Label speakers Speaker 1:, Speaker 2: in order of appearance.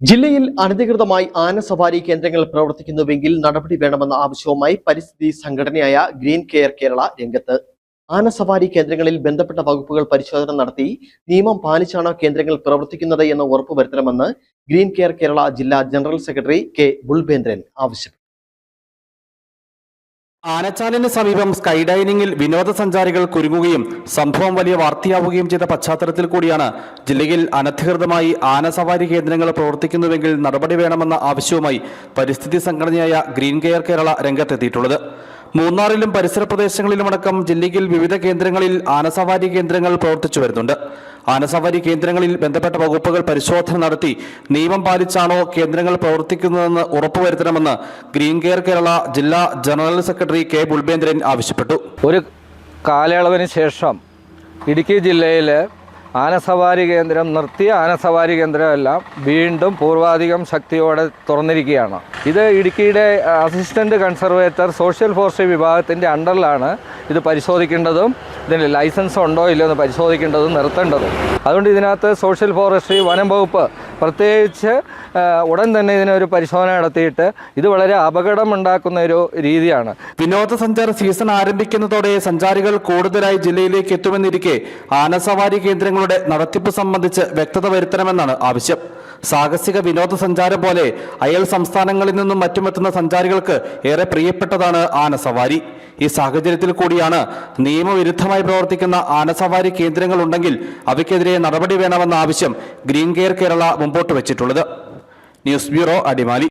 Speaker 1: ജില്ലയിൽ അനധികൃതമായി ആന സവാരി കേന്ദ്രങ്ങൾ പ്രവർത്തിക്കുന്നുവെങ്കിൽ നടപടി വേണമെന്ന ആവശ്യവുമായി പരിസ്ഥിതി സംഘടനയായ ഗ്രീൻ കെയർ കേരള രംഗത്ത്. ആന സവാരി കേന്ദ്രങ്ങളിൽ ബന്ധപ്പെട്ട വകുപ്പുകൾ പരിശോധന നടത്തി നിയമം പാലിച്ചാണ് കേന്ദ്രങ്ങൾ പ്രവർത്തിക്കുന്നത് എന്ന് ഉറപ്പുവരുത്തണമെന്ന് ഗ്രീൻ കെയർ കേരള ജില്ലാ ജനറൽ സെക്രട്ടറി കെ. ബുൾബേന്ദ്രൻ ആവശ്യപ്പെട്ടു.
Speaker 2: ആനച്ചാലിന് സമീപം സ്കൈ ഡൈനിങ്ങിൽ വിനോദസഞ്ചാരികൾ കുരുങ്ങുകയും സംഭവം വലിയ വാർത്തയാവുകയും ചെയ്ത പശ്ചാത്തലത്തിൽ കൂടിയാണ്. ജില്ലയിൽ അനധികൃതമായി ആനസവാരി കേന്ദ്രങ്ങൾ പ്രവർത്തിക്കുന്നുവെങ്കിൽ നടപടി വേണമെന്ന ആവശ്യവുമായി പരിസ്ഥിതി സംഘടനയായ ഗ്രീൻ കെയർ കേരള രംഗത്തെത്തിയിട്ടുള്ളത്. മൂന്നാറിലും പരിസര പ്രദേശങ്ങളിലുമടക്കം ജില്ലയിൽ വിവിധ കേന്ദ്രങ്ങളിൽ ആനസവാരി കേന്ദ്രങ്ങൾ പ്രവർത്തിച്ചു വരുന്നുണ്ട്. ആനസവാരി കേന്ദ്രങ്ങളിൽ ബന്ധപ്പെട്ട വകുപ്പുകൾ പരിശോധന നടത്തി നിയമം പാലിച്ചാണോ കേന്ദ്രങ്ങൾ പ്രവർത്തിക്കുന്നതെന്ന് ഉറപ്പുവരുത്തണമെന്ന് ഗ്രീൻ കെയർ കേരള ജില്ലാ ജനറൽ സെക്രട്ടറി കെ ബുൾബേന്ദ്രൻ ആവശ്യപ്പെട്ടു.
Speaker 3: ഒരു കാലയളവിന് ശേഷം ഇടുക്കി ജില്ലയിൽ ആനസവാരി കേന്ദ്രം നിർത്തിയ ആനസവാരി കേന്ദ്രമെല്ലാം വീണ്ടും പൂർവാധികം ശക്തിയോടെ തുറന്നിരിക്കുകയാണ്. ഇത് ഇടുക്കിയുടെ അസിസ്റ്റന്റ് കൺസർവേറ്റർ സോഷ്യൽ ഫോറസ്ട്രി വിഭാഗത്തിന്റെ അണ്ടറിലാണ് ഇത് പരിശോധിക്കേണ്ടതും ഇതിന് ലൈസൻസ് ഉണ്ടോ ഇല്ലയോ എന്ന് പരിശോധിക്കേണ്ടതും നിർത്തേണ്ടതും. അതുകൊണ്ട് ഇതിനകത്ത് സോഷ്യൽ ഫോറസ്ട്രി വനം വകുപ്പ് പ്രത്യേകിച്ച് ഉടൻ തന്നെ ഇതിനൊരു പരിശോധന നടത്തിയിട്ട് ഇത് വളരെ അപകടമുണ്ടാക്കുന്ന ഒരു രീതിയാണ്.
Speaker 2: വിനോദസഞ്ചാര സീസൺ ആരംഭിക്കുന്നതോടെ സഞ്ചാരികൾ കൂടുതലായി ജില്ലയിലേക്ക് എത്തുമെന്നിരിക്കെ ആനസവാരി കേന്ദ്രങ്ങളുടെ നടത്തിപ്പ് സംബന്ധിച്ച് വ്യക്തത വരുത്തണമെന്നാണ് ആവശ്യം. സാഹസിക വിനോദസഞ്ചാരം പോലെ അയൽ സംസ്ഥാനങ്ങളിൽ നിന്നും മറ്റുമെത്തുന്ന സഞ്ചാരികൾക്ക് ഏറെ പ്രിയപ്പെട്ടതാണ് ആനസവാരി. ഈ സാഹചര്യത്തിൽ കൂടിയാണ് നിയമവിരുദ്ധമായി പ്രവർത്തിക്കുന്ന ആനസവാരി കേന്ദ്രങ്ങൾ ഉണ്ടെങ്കിൽ അവയ്ക്കെതിരെ നടപടി വേണമെന്ന ആവശ്യം ഗ്രീൻ കെയർ കേരള മുമ്പോട്ട് വെച്ചിട്ടുള്ളത്. News bureau Adimali.